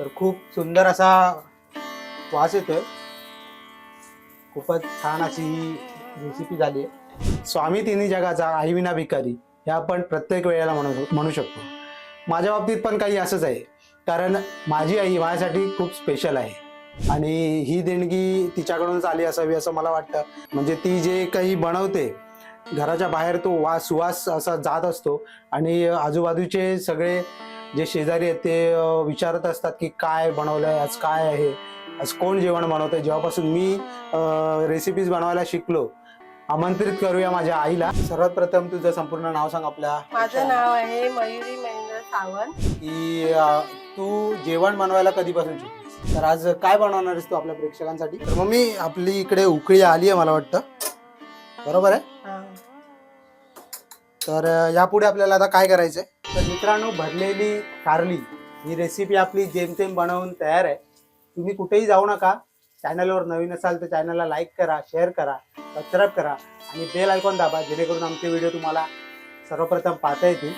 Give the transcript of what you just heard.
तर खूप सुंदर असा वास येतोय. खूपच छान अशी ही रेसिपी झाली आहे. स्वामी तिन्ही जगाचा आई विना भिकारी हे आपण प्रत्येक वेळेला म्हणू म्हणू शकतो. माझ्या बाबतीत पण काही असंच आहे कारण माझी आई माझ्यासाठी खूप स्पेशल आहे. आणि ही देणगी तिच्याकडूनच आली असावी असं मला वाटतं. म्हणजे ती जे काही बनवते घराच्या बाहेर तो वास सुवास असा जात असतो. आणि आजूबाजूचे सगळे जे शेजारी आहेत ते विचारत असतात की काय बनवलंय आज काय आहे? आज कोण जेवण बनवतंय? जेव्हापासून मी रेसिपीज बनवायला शिकलो आमंत्रित करूया माझ्या आईला. सर्वात प्रथम तुझं संपूर्ण नाव सांग आपल्या. माझं नाव आहे मयुरी महेंद्र सावंत. की तू जेवण बनवायला कधीपासून शिकलीस? तर आज काय बनवणार आहेस तू आपल्या प्रेक्षकांसाठी? तर मम्मी आपली इकडे उकळी आली आहे मला वाटतं. बरोबर आहे. तर यापुढे आपल्याला आता काय करायचंय? तर मित्रांनो भरलेली कारली ही रेसिपी आपली जेमतेम बनवून तयार आहे. तुम्ही कुठेही जाऊ नका. चॅनलवर नवीन असाल तर चॅनलला लाईक करा शेअर करा सबस्क्राईब करा आणि बेल आयकॉन दाबा जेणेकरून आमचे व्हिडिओ तुम्हाला सर्वप्रथम पाहता येतील.